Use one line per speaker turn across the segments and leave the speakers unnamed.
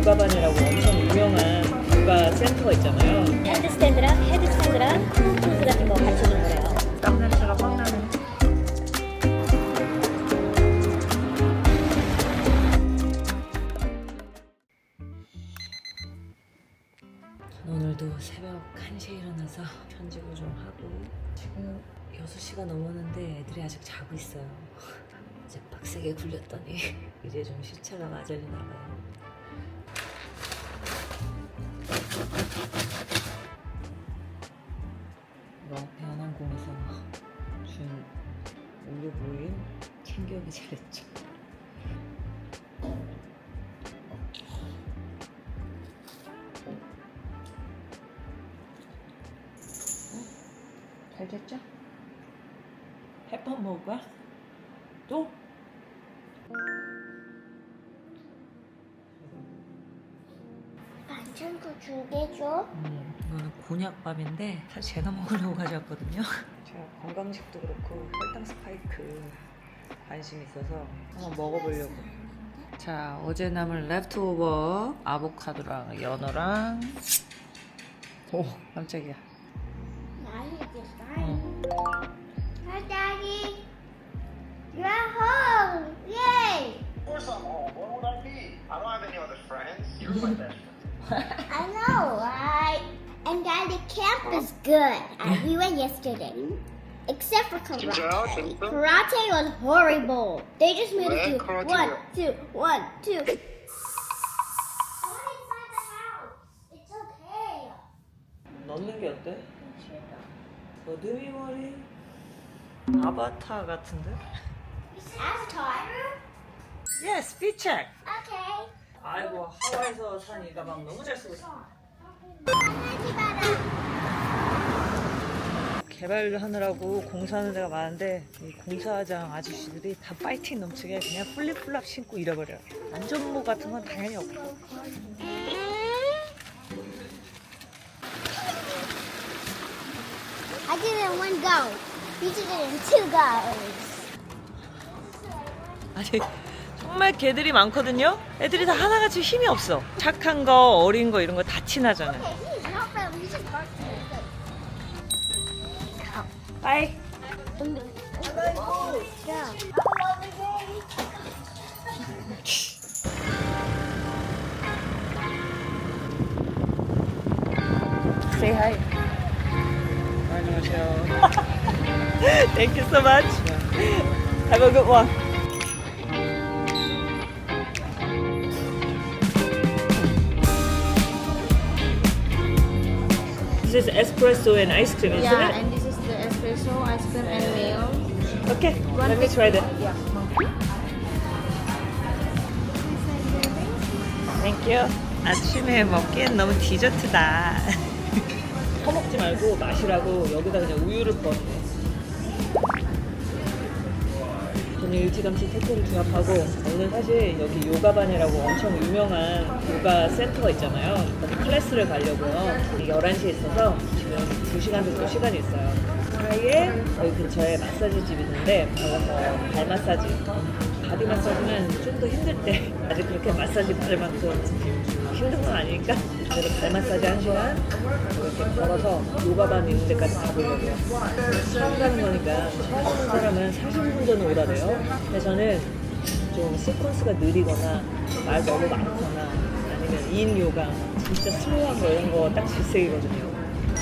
요가반이라고 엄청 유명한 요가 센터가 있잖아요.
핸드스탠드랑 헤드스탠드랑 포즈 같은 거 가르쳐주는 거래요.
땀 냄새가 확 나네. 오늘도 새벽 1시에 일어나서 편집을 좀 하고 지금 6시가 넘었는데 애들이 아직 자고 있어요. 이제 빡세게 굴렸더니 이제 좀 시차가 맞으려나 봐요. 이거 대한항공에서 준 올리브오일 챙겨오기 잘했죠. 잘 됐죠? 햇밥 먹을 거야? 곤약밥인데 사실 제가 먹으려고 가져왔거든요. 제가 건강식도 그렇고 혈당 스파이크 관심이 있어서 한번 먹어보려고. 자, 어제 남은 랩트오버 아보카도랑 연어랑 오, 깜짝이야. 어.
Daddy. You're at home. Yay!
Of course I'm home. Where would I be? I don't have any other friends. You're my best
camp is good. Uh, we went yesterday. Except for karate.
진짜요? 진짜?
Karate was horrible. They just made
왜?
us do
karate
one,
왜?
two, one, two. Go inside the house. It's okay.
넣는 게 어때? 어둠이 머리 아바타 같은데?
Avatar.
Yes, 피책.
Okay.
아이고 하와이에서 산 이 가방 너무 잘 쓰고 있어. 개발하느라고 공사하는 데가 많은데 이 공사장 아저씨들이 다 파이팅 넘치게 그냥 플립플랍 신고 잃어버려요. 안전모 같은 건 당연히 없고.
I did it in one go. You did it in two goes.
아니 정말 개들이 많거든요. 애들이 다 하나같이 힘이 없어. 착한 거, 어린 거 이런 거 다 친하잖아.
Okay, Bye.
Say hi. Hi, Michelle. Thank you so much. Have a good one. This is espresso and ice cream, isn't it? Okay, let me try that.
Yeah.
Thank you. 아침에 먹기엔 너무 디저트다. 퍼먹지 말고 마시라고 여기다 그냥 우유를 부었네. 저는 일찌감치 택배를 주합하고 오늘 사실 여기 요가반이라고 엄청 유명한 요가 센터가 있잖아요. 클래스를 가려고요. 11시에 있어서 지금 2시간 정도 시간이 있어요. 사이에 여기 근처에 마사지 집이 있는데 거기서 발 마사지 바디 마사지는 좀 더 힘들 때 아직 그렇게 마사지 받을 만큼 힘든 건 아니니까 그래도 발 마사지 한 시간 이렇게 걸어서 요가반 있는 데까지 가보려고요. 처음 가는 거니까 처음 오는 사람은 40분 전에 오라래요. 근데 저는 좀 시퀀스가 느리거나 말 너무 많거나 아니면 인 요가 진짜 슬로우한 거 이런 거 딱 질색이거든요.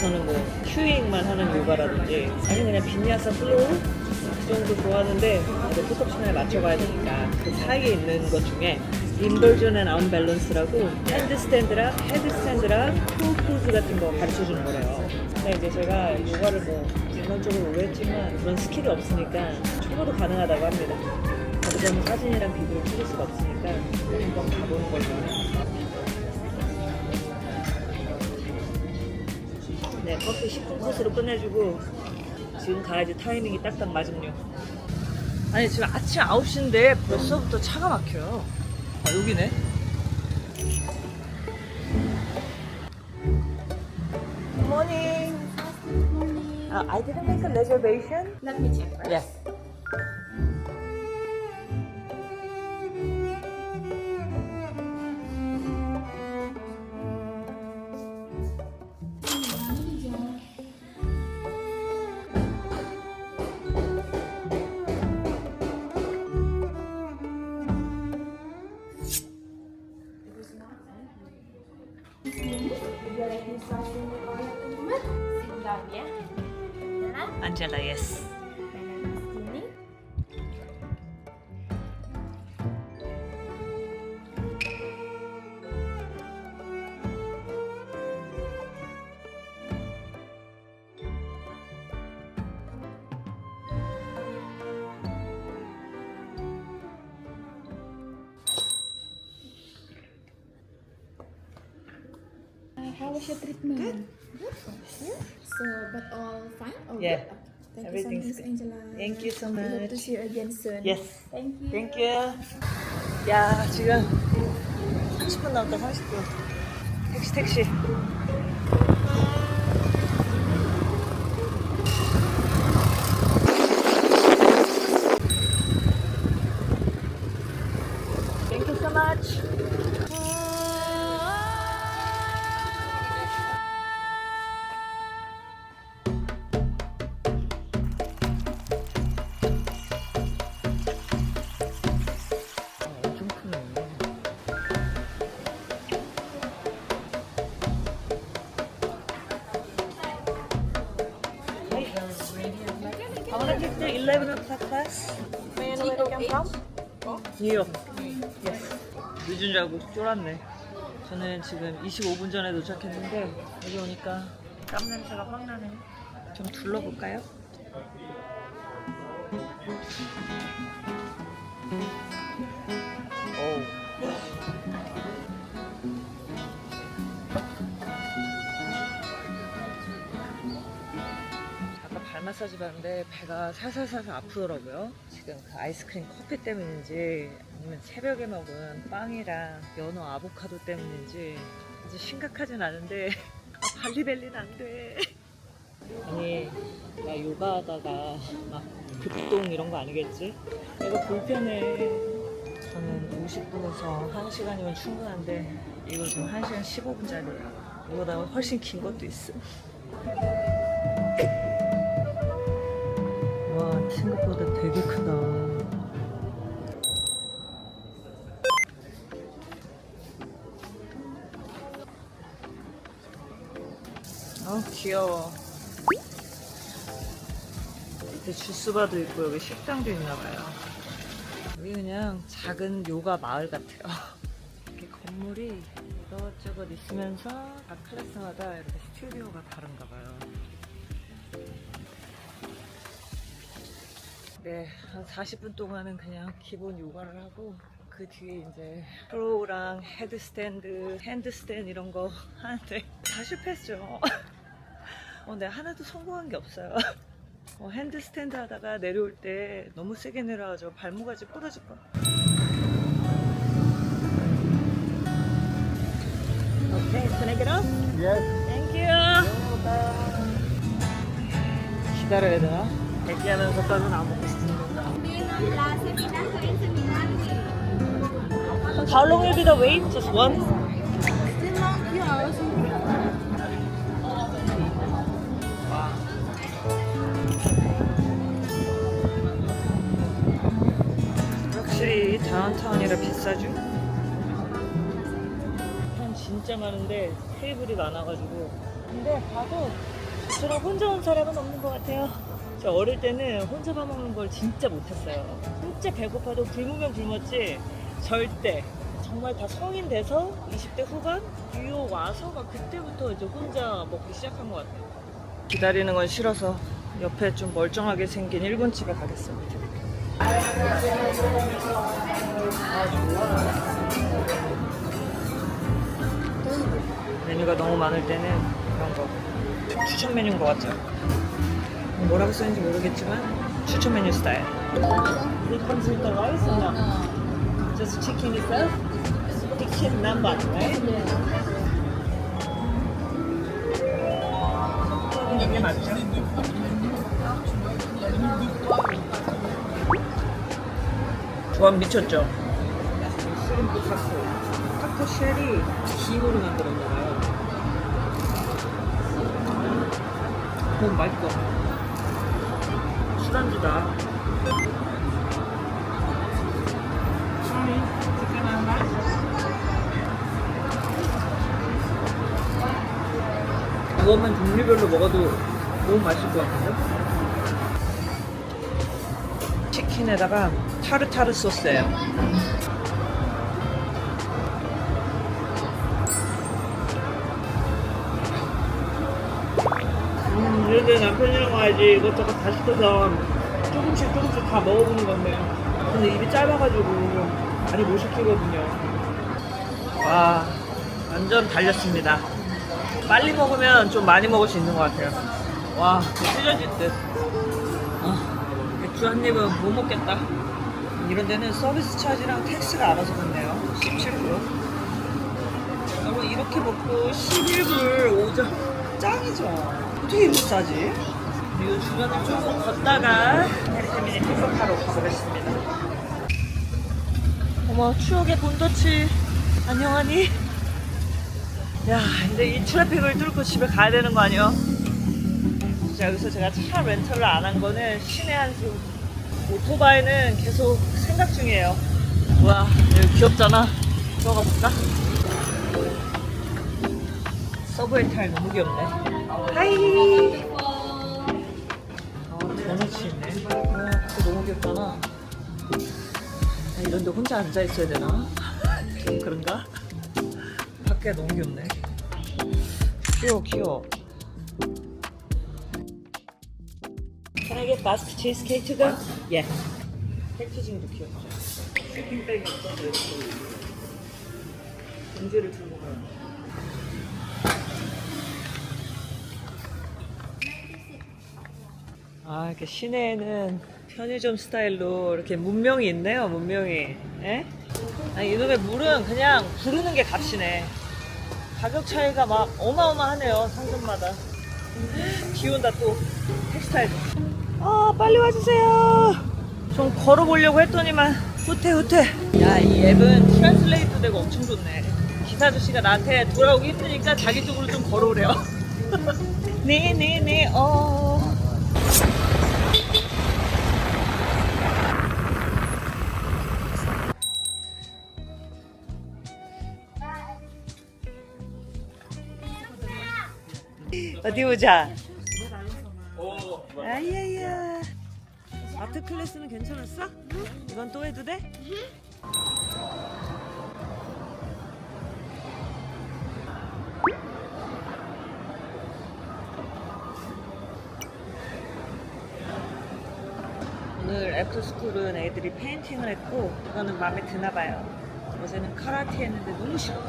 저는 뭐 큐잉만 하는 요가라든지 아니면 그냥 빈야사 플로우 그 정도 좋아하는데 이제 포토션에 맞춰가야 되니까 그 사이에 있는 것 중에 인벌전 앤 언밸런스라고 핸드스탠드랑 헤드스탠드랑 프로포즈 같은 거 가르쳐주는 거래요. 근데 이제 제가 요가를 뭐 전문적으로 오래 했지만 그런 스킬이 없으니까 초보도 가능하다고 합니다. 거기서는 사진이랑 비디오를 찍을 수가 없으니까 한번 가보는 걸로. 네, 커피 10분 코스로 끝내주고 지금 가야지 타이밍이 딱딱 맞음요. 아니 지금 아침 9시인데 벌써부터 차가 막혀요. 아 여기네. Good morning. Uh, I didn't make a reservation.
Let me check first.
Yes. 안젤
How was your treatment? Good. So, but all fine? All
Yeah.
good? Thank
Everything's
you so much, Miss Angela.
Thank you so
We hope to
much.
see you again soon.
Yes.
Thank you.
땡큐. 야, 지금 30분 남았다, 30분. 택시, 택시. May I know where you come from? 뉴욕. Yes. 늦은 줄 알고 쫄았네. 저는 지금 25분 전에 도착했는데 여기 오니까 땀 냄새가 확 나네. 좀 둘러볼까요? 마사지 받는데 배가 살살살살 아프더라고요. 지금 그 아이스크림 커피 때문인지 아니면 새벽에 먹은 빵이랑 연어 아보카도 때문인지 아주 심각하진 않은데 아, 발리벨리는 안 돼. 아니 나 요가하다가 막 급동 이런 거 아니겠지? 내가 불편해. 저는 50분에서 1시간이면 충분한데 이거 지금 1시간 15분짜리예요. 이거보다 훨씬 긴 것도 있어. 생각보다 되게 크다. 아 귀여워. 밑에 주스바도 있고 여기 식당도 있나 봐요. 여기 그냥 작은 요가 마을 같아요. 이렇게 건물이 이것저것 있으면서 각 클래스마다 이렇게 스튜디오가 다른가 봐요. 네, 한 40분 동안은 그냥 기본 요가를 하고 그 뒤에 이제 프로랑 헤드스탠드, 핸드스탠드 이런 거 하는데 다 실패했죠. 어, 네, 하나도 성공한 게 없어요. 어, 핸드스탠드 하다가 내려올 때 너무 세게 내려가지고 발목까지 부러질 뻔. 오케이, can I get up?
Yes.
Thank you. 기다려야 되나? 얘기하면서까지는 안 먹고 싶은데. How long will be the wait? Just one?
Still long few hours.
확실히 다운타운이라 비싸죠? 사람 진짜 많은데 테이블이 많아가지고 근데 봐도 저처럼 혼자 온 사람은 없는 것 같아요 저 어릴 때는 혼자 밥 먹는 걸 진짜 못했어요. 진짜 배고파도 굶으면 굶었지 절대. 정말 다 성인 돼서 20대 후반 뉴욕 와서 막 그때부터 이제 혼자 먹기 시작한 것 같아요. 기다리는 건 싫어서 옆에 좀 멀쩡하게 생긴 일본 집에 가겠습니다. 메뉴가 너무 많을 때는 그런 거 추천 메뉴인 것 같아요. 뭐라고 쓰는지 모르겠지만 추천 메뉴 스타일. It comes with the rice or no? Just chicken itself? Chicken 남반, right? 이게 맞죠? 조합 미쳤죠? 스림프 타코. 타코 쉘이 김으로 만들었나봐요. 너무 맛있어. 술안주다. 그것만 종류별로 먹어도 너무 맛있을 것 같은데? 치킨에다가 타르타르 소스예요. 음, 이런데 남편이랑 와야지. 이것저것 다 시켜서 조금씩 조금씩 다 먹어보는 건데. 근데 입이 짧아가지고 많이 못 시키거든요. 와 완전 달렸습니다. 빨리 먹으면 좀 많이 먹을 수 있는 것 같아요. 와 찢어질 듯. 아, 맥주 한 입은 못 먹겠다? 이런 데는 서비스 차지랑 텍스가 알아서 붙네요. 17불 여러분 이렇게 먹고 11불 5점 짱이죠 어떻게 이렇게 싸지? 이 주변을 조금 걷다가 해리태민의 픽업하러 가보겠습니다 어머 추억의 본더치 안녕하니? 야 이제 이 트래픽을 뚫고 집에 가야 되는 거 아니야? 진짜 여기서 제가 차 렌터를 안 한 거는 신의 한수 오토바이는 계속 생각 중이에요 와 여기 귀엽잖아 들어가 볼까? 서브웨이 타일 너무 귀엽네. 하이! 아 도넛이 있네. 와 밖에 너무 귀엽잖아. 아, 이런 데 혼자 앉아 있어야 되나? 좀 그런가? 밖에 너무 귀엽네. 귀여워 귀여워. Can I get basket cheesecake to go? Yeah. 패키징도 귀엽죠. 쇼핑백이 있던데 봉지를 들고 가요 아, 이렇게 시내에는 편의점 스타일로 이렇게 문명이 있네요, 문명이. 예? 아, 이놈의 물은 그냥 부르는 게 값이네. 가격 차이가 막 어마어마하네요, 상점마다. 비 온다 또. 텍스타일. 아, 빨리 와주세요. 좀 걸어보려고 했더니만 후퇴 후퇴. 야, 이 앱은 트랜슬레이트 되고 엄청 좋네. 기사 아저씨가 나한테 돌아오기 힘드니까 자기 쪽으로 좀 걸어오래요. 네, 네, 네, 어. 어디 보자. 아야야. 아트 클래스는 괜찮았어? 이건 또 해도 돼? 오늘 애프터스쿨은 애들이 페인팅을 했고 이거는 마음에 드나 봐요. 어제는 카라테 했는데 너무 싫어요.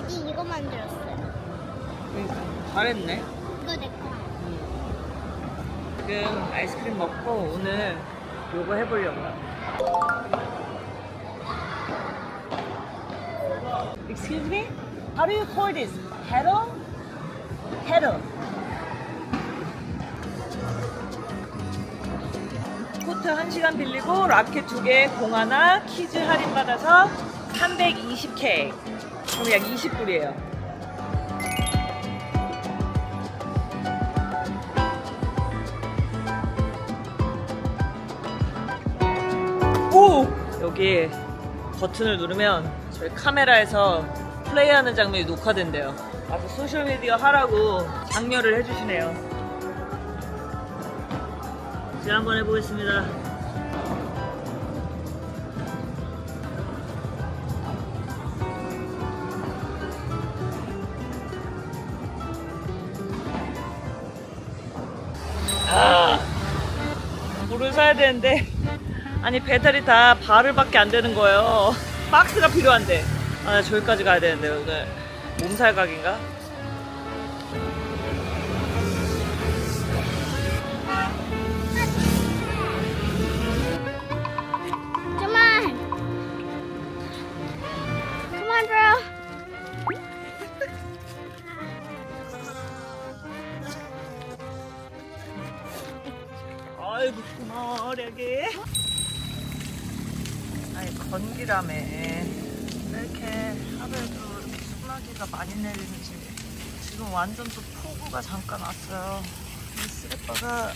우리 이거 만들었어요.
그러니까 잘했네.
이거 내 거.
지금 아이스크림 먹고 오늘 요거 해보려고요. Excuse me? How do you call this? Paddle? Paddle. 코트 1시간 빌리고 라켓 2개, 공 하나, 키즈 할인 받아서 320K. 그럼 약 20불이에요. 오! 여기 버튼을 누르면 저희 카메라에서 플레이하는 장면이 녹화된대요. 와서 소셜미디어 하라고 장려를 해주시네요. 제가 한번 해보겠습니다. 아, 물을 사야 되는데 아니 배달이 다 발을밖에 안 되는 거예요. 박스가 필요한데. 아 저기까지 가야 되는데 오늘 몸살 각인가?
Come on. Come on, bro.
아이고 머리게. 아니 건기라며 이렇게 하루에도 이렇게 소나기가 많이 내리는지 지금 완전 또 폭우가 잠깐 왔어요. 이 쓰레빠가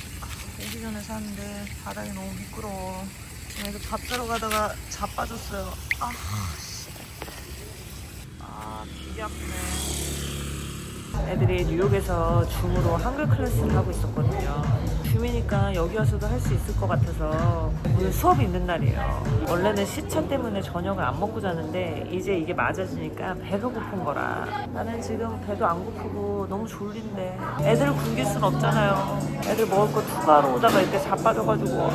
오기 전에 샀는데 바닥이 너무 미끄러워. 지금 이거 밥 사러 가다가 자빠졌어요. 아, 씨. 아, 되게 아프네. 애들이 뉴욕에서 줌으로 한글 클래스를 하고 있었거든요. 줌이니까 여기 와서도 할 수 있을 것 같아서 오늘 수업이 있는 날이에요. 원래는 시차 때문에 저녁을 안 먹고 자는데 이제 이게 맞아지니까 배가 고픈 거라. 나는 지금 배도 안 고프고 너무 졸린데 애들을 굶길 순 없잖아요. 애들 먹을 거 추가로 오다가 이렇게 자빠져가지고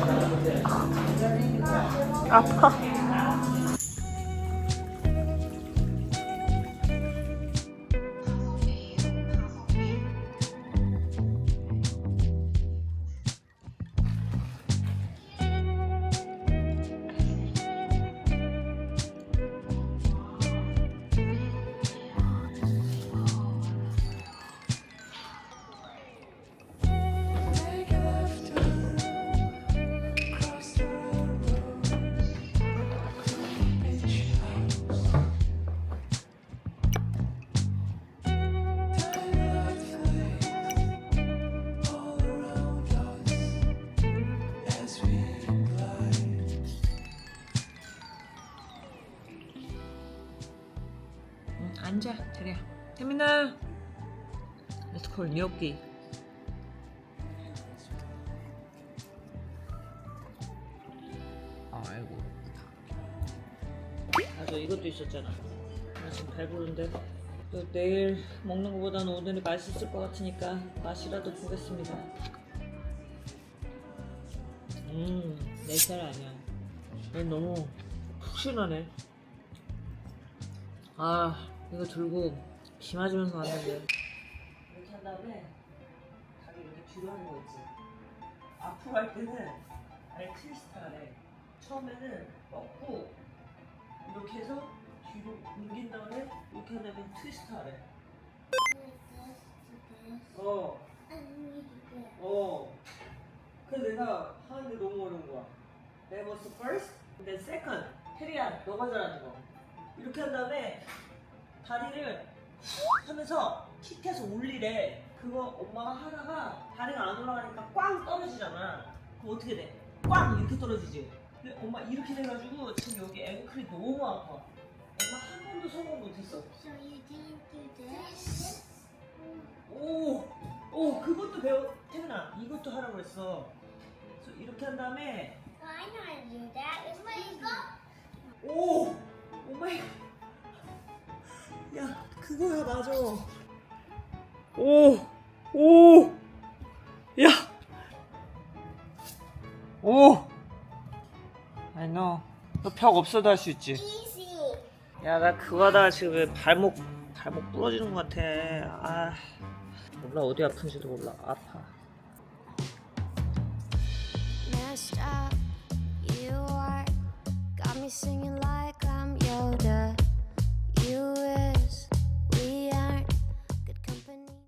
아, 아파. Call gnocchi. 아이고. 맞아, 이것도 있었잖아. 나 지금 배부른데. 또 내일 먹는 것보다는 오늘이 맛있을 것 같으니까 맛이라도 보겠습니다. 음, 내 스타일 아니야. 얘 너무 푹신하네. 아 이거 들고 비 맞으면서 왔는데 다음에 다리 이렇게 뒤로 하는 거 있지 앞으로 할 때는 아예 트위스트 하래 처음에는 뻗고 이렇게 해서 뒤로 옮긴 다음에 이렇게 한 다음에 트위스트 하래 어 어. 그래서 내가 하는데 너무 어려운 거야. That was first, then second. 테리야, 너가 잘하는 거. 이렇게 한 다음에 다리를 훅 하면서 킥해서 올리래. 그거 엄마가 하다가 다리가 안 올라가니까 꽝 떨어지잖아. 그럼 어떻게 돼? 꽝 이렇게 떨어지지. 근데 엄마 이렇게 돼가지고 지금 여기 앵클이 너무 아파. 엄마 한 번도 성공 못했어.
So you didn't do this?
오, 오 그것도 배워. 태민아, 이것도 하라고 했어. 그래서 이렇게 한 다음에
I know how to do that. It's easy.
오! 오마이 야 그거야 맞아 오, 오, 야, 오, I know. 너 벽 없어도 할 수 있지. 야, 나 그거다가 지금 왜 발목 발목 부러지는 것 같아. 아, 몰라 어디 아픈지도 몰라. 아파.